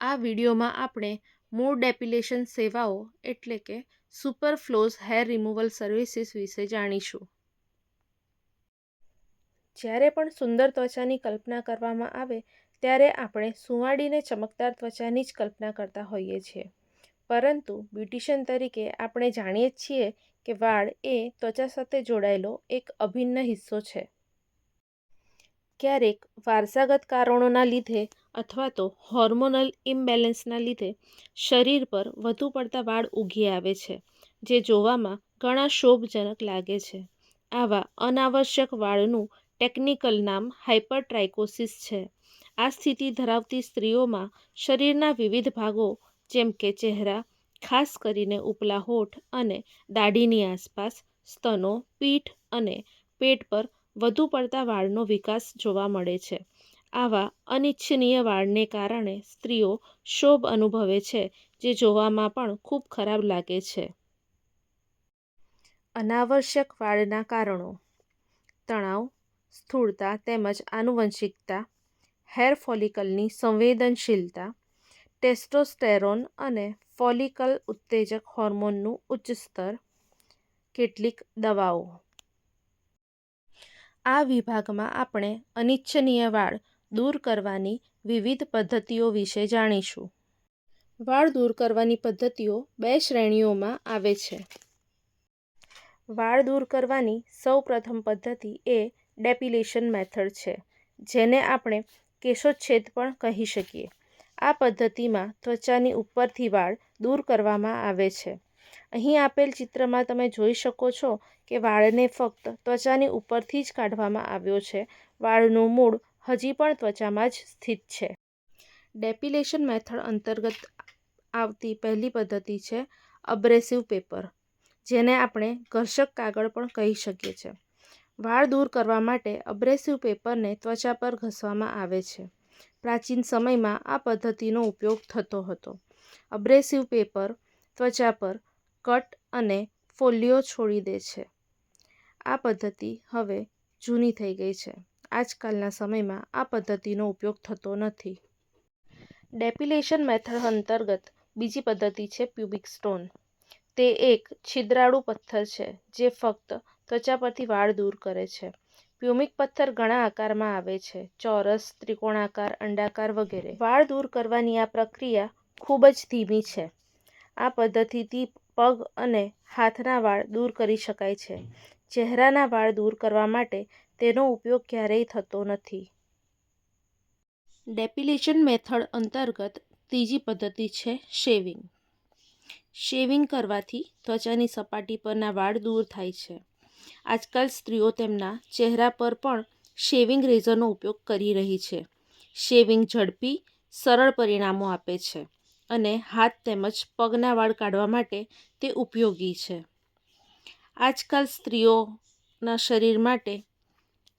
આ વિડીયોમાં આપણે મૂળ ડેપિલેશન સેવાઓ એટલે કે super flows hair removal services વિશે જાણીશું. જ્યારે પણ સુંદર ત્વચાની કલ્પના કરવામાં આવે, ત્યારે આપણે સુંવાડીને ચમકદાર ત્વચાની જ કલ્પના કરતા હોઈએ છીએ. પરંતુ બ્યુટિશિયન તરીકે આપણે જાણીએ છીએ કે વાળ એ ત્વચા સાથે જોડાયેલો એક અભિન્ન હિસ્સો છે. ક્યારેક વારસાગત કારણોના લીધે અથવા તો હોર્મોનલ ઇમ્બેલેન્સના લીધે શરીર પર વધુ પડતા વાળ ઉગી આવે છે, જે જોવામાં ઘણા શોભજનક લાગે છે. આવા અનાવશ્યક વાળનું ટેકનિકલ નામ હાઇપરટ્રાઇકોસિસ છે. આ સ્થિતિ ધરાવતી સ્ત્રીઓમાં શરીરના વિવિધ ભાગો, જેમ કે ચહેરા, ખાસ કરીને ઉપલા હોઠ અને દાઢીની આસપાસ, સ્તનો, પીઠ અને પેટ પર વધુ પડતા વાળનો વિકાસ જોવા મળે છે. આવા અનિચ્છનીય વાળને કારણે સ્ત્રીઓ શોભ અનુભવે છે, જે જોવામાં પણ ખૂબ ખરાબ લાગે છે. અનાવશ્યક વાળના કારણો. તણાવ, સ્થૂળતા તેમજ આનુવંશિકતા, હેર ફોલિકલની સંવેદનશીલતા, ટેસ્ટોસ્ટેરોન અને ફોલિકલ ઉત્તેજક હોર્મોનનું ઉચ્ચ સ્તર, કેટલીક દવાઓ. આ વિભાગમાં આપણે અનિચ્છનીય વાળ દૂર કરવાની વિવિધ પદ્ધતિઓ વિશે જાણીશું. વાળ દૂર કરવાની પદ્ધતિઓ બે શ્રેણીઓમાં આવે છે. વાળ દૂર કરવાની સૌપ્રથમ પદ્ધતિ એ ડેપિલેશન મેથડ છે, જેને આપણે કેશોચ્છેદ પણ કહી શકીએ. આ પદ્ધતિમાં ત્વચાની ઉપરથી વાળ દૂર કરવામાં આવે છે. અહીં આપેલ ચિત્રમાં તમે જોઈ શકો છો કે વાળને ફક્ત ત્વચાની ઉપરથી જ કાઢવામાં આવ્યો છે. વાળનું મૂળ હજી પણ ત્વચામાં જ સ્થિત છે. ડેપિલેશન મેથડ અંતર્ગત આવતી પહેલી પદ્ધતિ છે અબ્રેસિવ પેપર જેને આપણે ઘર્ષક કાગળ પણ કહી શકીએ છીએ. વાળ દૂર કરવા માટે અબ્રેસિવ પેપરને ત્વચા પર ઘસવામાં આવે છે. પ્રાચીન સમયમાં આ પદ્ધતિનો ઉપયોગ થતો હતો. અબ્રેસિવ પેપર ત્વચા પર કટ અને ફોલ્લીઓ છોડી દે છે. આ પદ્ધતિ હવે જૂની થઈ ગઈ છે. આજકાલના સમયમાં આ પદ્ધતિનો ઉપયોગ થતો નથી. ડેપિલેશન મેથડ અંતર્ગત બીજી પદ્ધતિ છે પ્યુબિક સ્ટોન. તે એક છિદ્રાળુ પથ્થર છે જે ફક્ત ત્વચા પરથી વાળ દૂર કરે છે. પ્યુમિક પથ્થર ઘણા આકારમાં આવે છે, ચોરસ, ત્રિકોણાકાર, અંડાકાર વગેરે. વાળ દૂર કરવાની આ પ્રક્રિયા ખૂબ જ ધીમી છે. આ પદ્ધતિથી પગ અને હાથના વાળ દૂર કરી શકાય છે. ચહેરાના વાળ દૂર કરવા માટે તેનો ઉપયોગ ક્યારેય થતો નથી. ડેપિલેશન મેથડ અંતર્ગત ત્રીજી પદ્ધતિ છે શેવિંગ. શેવિંગ કરવાથી ત્વચાની સપાટી પરના વાળ દૂર થાય છે. આજકાલ સ્ત્રીઓ તેમના ચહેરા પર પણ શેવિંગ રેઝરનો ઉપયોગ કરી રહી છે. શેવિંગ ઝડપી, સરળ પરિણામો આપે છે. અને હાથ તેમજ પગના વાળ કાઢવા માટે તે ઉપયોગી છે. આજકાલ સ્ત્રીઓના શરીર માટે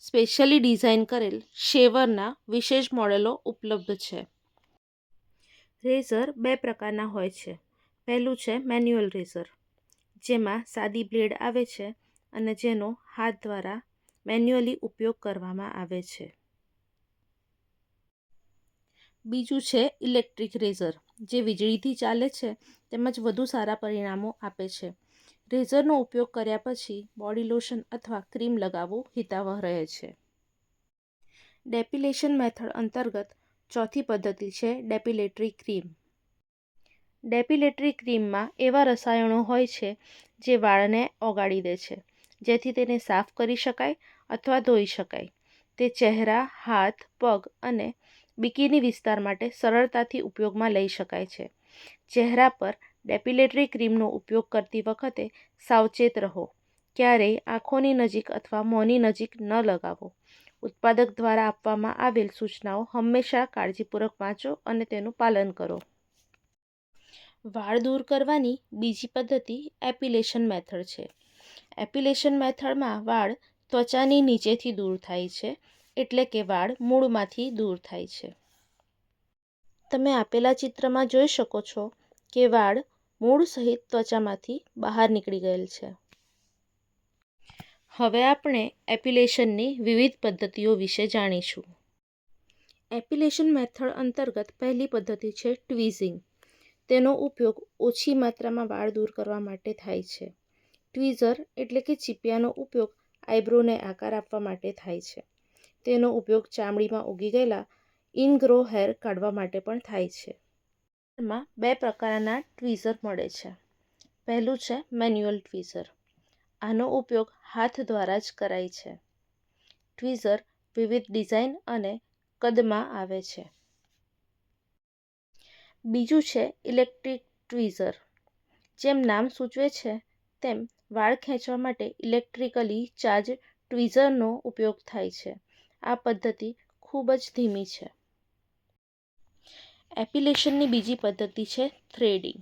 સ્પેશિયલી ડિઝાઇન કરેલ શેવરના વિશેષ મોડેલો ઉપલબ્ધ છે. રેઝર બે પ્રકારના હોય છે. પહેલું છે મેન્યુઅલ રેઝર, જેમાં સાદી બ્લેડ આવે છે અને જેનો હાથ દ્વારા મેન્યુઅલી ઉપયોગ કરવામાં આવે છે. બીજું છે ઇલેક્ટ્રિક રેઝર જે વીજળીથી ચાલે છે, તેમજ વધુ સારા પરિણામો આપે છે. રેઝરનો ઉપયોગ કર્યા પછી બોડી લોશન અથવા ક્રીમ લગાવવું હિતાવહ રહે છે. ડેપિલેશન મેથડ અંતર્ગત ચોથી પદ્ધતિ છે ડેપિલેટરી ક્રીમ. ડેપિલેટરી ક્રીમમાં એવા રસાયણો હોય છે જે વાળને ઓગાળી દે છે, જેથી તેને સાફ કરી શકાય અથવા ધોઈ શકાય. તે ચહેરા, હાથ, પગ અને બિકીની વિસ્તાર માટે સરળતાથી ઉપયોગમાં લઈ શકાય છે. ચહેરા પર ડેપિલેટરી ક્રીમનો ઉપયોગ કરતી વખતે સાવચેત રહો. ક્યારેય આંખોની નજીક અથવા મોંની નજીક ન લગાવો. ઉત્પાદક દ્વારા આપવામાં આવેલ સૂચનાઓ હંમેશા કાળજીપૂર્વક વાંચો અને તેનું પાલન કરો. વાળ દૂર કરવાની બીજી પદ્ધતિ એપિલેશન મેથડ છે. એપિલેશન મેથડમાં વાળ ત્વચાની નીચેથી દૂર થાય છે. એટલે કે વાળ મૂળમાંથી દૂર થાય છે. તમે આપેલા ચિત્રમાં જોઈ શકો છો કે વાળ મૂળ સહિત ત્વચામાંથી બહાર નીકળી ગયેલ છે. હવે આપણે એપિલેશનની વિવિધ પદ્ધતિઓ વિશે જાણીશું. એપિલેશન મેથડ અંતર્ગત પહેલી પદ્ધતિ છે ટ્વીઝિંગ. તેનો ઉપયોગ ઓછી માત્રામાં વાળ દૂર કરવા માટે થાય છે. ટ્વીઝર એટલે કે ચીપિયાનો ઉપયોગ આઈબ્રોને આકાર આપવા માટે થાય છે. તેનો ઉપયોગ ચામડીમાં ઉગી ગયેલા ઇનગ્રો હેર કાઢવા માટે પણ થાય છે. એમાં બે પ્રકારના ટ્વીઝર મળે છે. પહેલું છે મેન્યુઅલ ટ્વીઝર આનો ઉપયોગ હાથ દ્વારા જ કરાય છે. ટ્વીઝર વિવિધ ડિઝાઇન અને કદમાં આવે છે. બીજું છે ઇલેક્ટ્રિક ટ્વીઝર જેમ નામ સૂચવે છે, તેમ વાળ ખેંચવા માટે ઇલેક્ટ્રિકલી ચાર્જ ટ્વીઝરનો ઉપયોગ થાય છે. આ પદ્ધતિ ખૂબ જ ધીમી છે. એપિલેશનની બીજી પદ્ધતિ છે થ્રેડિંગ.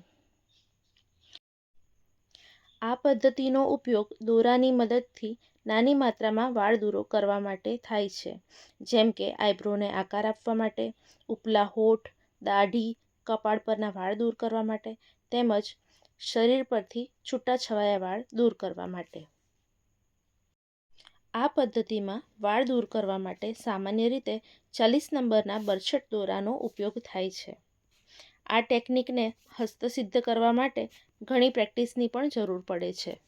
આ પદ્ધતિનો ઉપયોગ દોરાની મદદથી નાની માત્રામાં વાળ દૂરો કરવા માટે થાય છે, જેમ કે આઈબ્રોને આકાર આપવા માટે, ઉપલા હોઠ, દાઢી, કપાળ પરના વાળ દૂર કરવા માટે, તેમજ શરીર પરથી છૂટાછવાયા વાળ દૂર કરવા માટે. આ પદ્ધતિમાં વાળ દૂર કરવા માટે સામાન્ય રીતે ચાલીસ નંબરના બરછટ દોરાનો ઉપયોગ થાય છે. આ ટેકનિકને હસ્તસિદ્ધ કરવા માટે ઘણી પ્રેક્ટિસની પણ જરૂર પડે છે.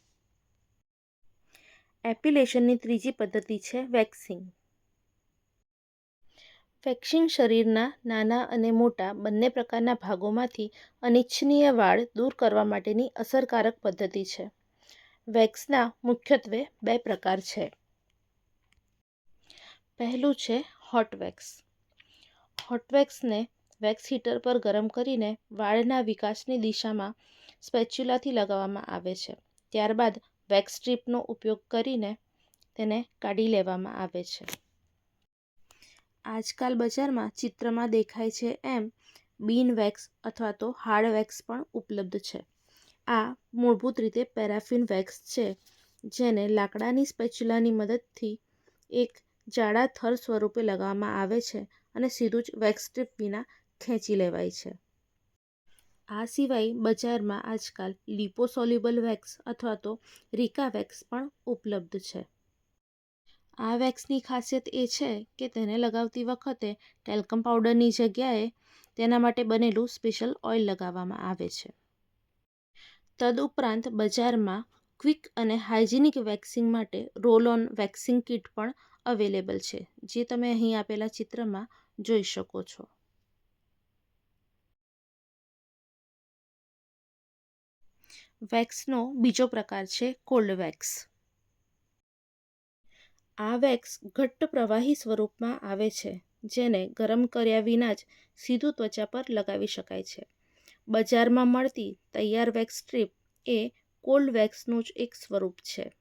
એપિલેશનની ત્રીજી પદ્ધતિ છે વેક્સિંગ. વેક્સિંગ શરીરના નાના અને મોટા બંને પ્રકારના ભાગોમાંથી અનિચ્છનીય વાળ દૂર કરવા માટેની અસરકારક પદ્ધતિ છે. વેક્સના મુખ્યત્વે બે પ્રકાર છે. પહેલું છે હોટ વેક્સ હોટ વેક્સને વેક્સ હીટર પર ગરમ કરીને વાળના વિકાસની દિશામાં સ્પેચ્યુલાથી લગાવવામાં આવે છે. ત્યારબાદ વેક્સ સ્ટ્રીપનો ઉપયોગ કરીને તેને કાઢી લેવામાં આવે છે. આજકાલ બજારમાં ચિત્રમાં દેખાય છે એમ બીન વેક્સ અથવા તો હાર્ડ વેક્સ પણ ઉપલબ્ધ છે. આ મૂળભૂત રીતે પેરાફિન વેક્સ છે, જેને લાકડાની સ્પેચ્યુલાની મદદથી એક જાડા થર સ્વરૂપે લગાવવામાં આવે છે અને સીધું જ વેક્સ સ્ટ્રીપ વિના ખેંચી લેવાય છે. આ સિવાય બજારમાં આજકાલ લિપોસોલ્યુબલ વેક્સ અથવા તો રિકા વેક્સ પણ ઉપલબ્ધ છે. આ વેક્સની ખાસિયત એ છે કે તેને લગાવતી વખતે ટેલ્કમ પાવડરની જગ્યાએ તેના માટે બનેલું સ્પેશિયલ ઓઇલ લગાવવામાં આવે છે. તદુપરાંત બજારમાં ક્વિક અને હાઇજેનિક વેક્સિંગ માટે રોલ ઓન વેક્સિંગ કિટ પણ અવેલેબલ છે, જે તમે અહીં આપેલા ચિત્રમાં જોઈ શકો છો. વેક્સનો બીજો પ્રકાર છે કોલ્ડ વેક્સ. આ વેક્સ ઘટ્ટ પ્રવાહી સ્વરૂપમાં આવે છે, જેને ગરમ કર્યા વિના જ સીધું ત્વચા પર લગાવી શકાય છે. બજારમાં મળતી તૈયાર વેક્સ સ્ટ્રીપ એ કોલ્ડ વેક્સનું જ એક સ્વરૂપ છે.